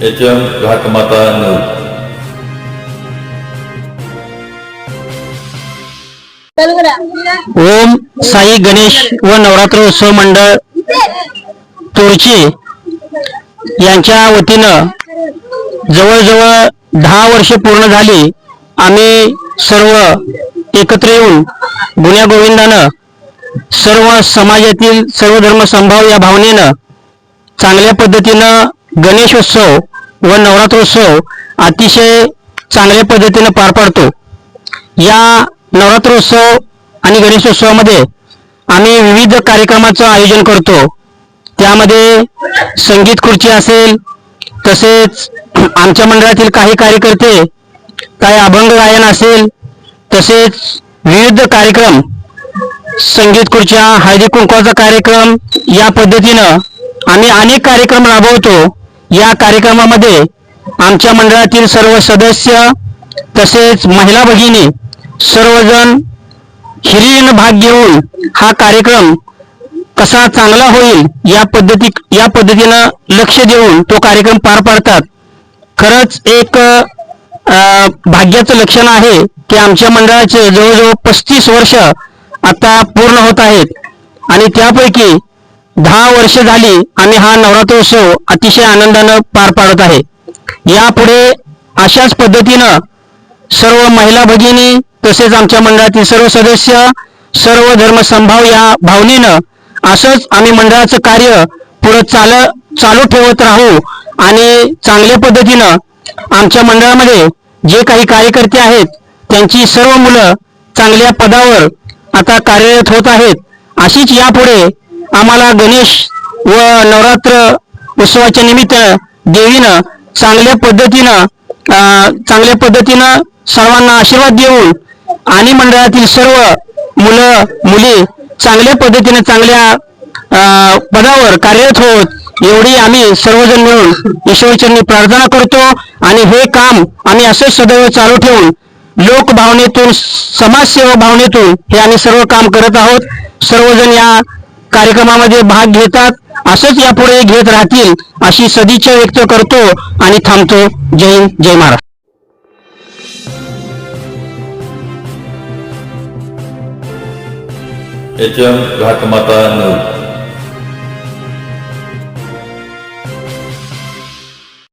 H M Ghatmata news Om Sai Ganesh व नवरात्र उत्सव मंडळ तुळची यांच्या वतीनं जवळजवळ दहा वर्षे पूर्ण झाली आम्ही सर्व एकत्र येऊन गुन्ह्या गोविंदानं सर्व समाजातील सर्व धर्म संभाव या भावनेनं चांगल्या पद्धतीनं गणेशोत्सव व नवरात्रोत्सव अतिशय चांगल्या पद्धतीनं पार पाडतो. या नवरात्रोत्सव आणि गणेशोत्सवामध्ये आम्ही विविध कार्यक्रमाचं आयोजन करतो. त्यामध्ये संगीत खुर्ची असेल तसेच आमच्या मंडळातील काही कार्यकर्ते काही अभंग गायन असेल तसेच विविध कार्यक्रम संगीत खुर्च्या हळदी कुंकवाचा कार्यक्रम या पद्धतीनं आम्ही अनेक कार्यक्रम राबवतो. या कार्यक्रमामध्ये आमच्या मंडळातील सर्व सदस्य तसेच महिला भगिनी सर्वजण हिरीन भाग घेऊन हा कार्यक्रम कसा चांगला होईल या पद्धती या पद्धतीनं लक्ष देऊन तो कार्यक्रम पार पाडतात. खरंच एक भाग्याचं लक्षण आहे की आमच्या मंडळाचे जवळजवळ पस्तीस वर्ष आता पूर्ण होत आहेत. आणि त्यापैकी दहा वर्ष झाली आम्ही हा नवरात्रोत्सव अतिशय आनंदानं पार पाडत आहे. यापुढे अशाच पद्धतीनं सर्व महिला भगिनी तसेच आमच्या मंडळातील सर्व सदस्य सर्व धर्मसंभाव या भावनेनं असंच आम्ही मंडळाचं कार्य पुढे चाल चालू ठेवत राहू आणि चांगल्या पद्धतीनं आमच्या मंडळामध्ये जे काही कार्यकर्ते आहेत त्यांची सर्व मुलं चांगल्या पदावर आता कार्यरत होत आहेत. अशीच यापुढे आम्हाला गणेश व नवरात्र उत्सवाच्या निमित्त देवीनं चांगल्या पद्धतीनं चांगल्या पद्धतीनं सर्वांना आशीर्वाद देऊन आणि मंडळातील सर्व मुलं मुली चांगल्या पद्धतीने चांगल्या पदावर कार्यरत होत एवढी आम्ही सर्वजण मिळून ईश्वरचरणी प्रार्थना करतो आणि हे काम आम्ही असंच सदैव चालू ठेवून लोकभावनेतून समाजसेवा भावनेतून हे आम्ही सर्व काम करत आहोत. सर्वजण या कार्यक्रमामध्ये भाग घेतात असंच यापुढे घेत राहतील अशी सदिच्छा व्यक्त करतो आणि थांबतो. जय हिंद जय Maharashtra. H M Ghatmata news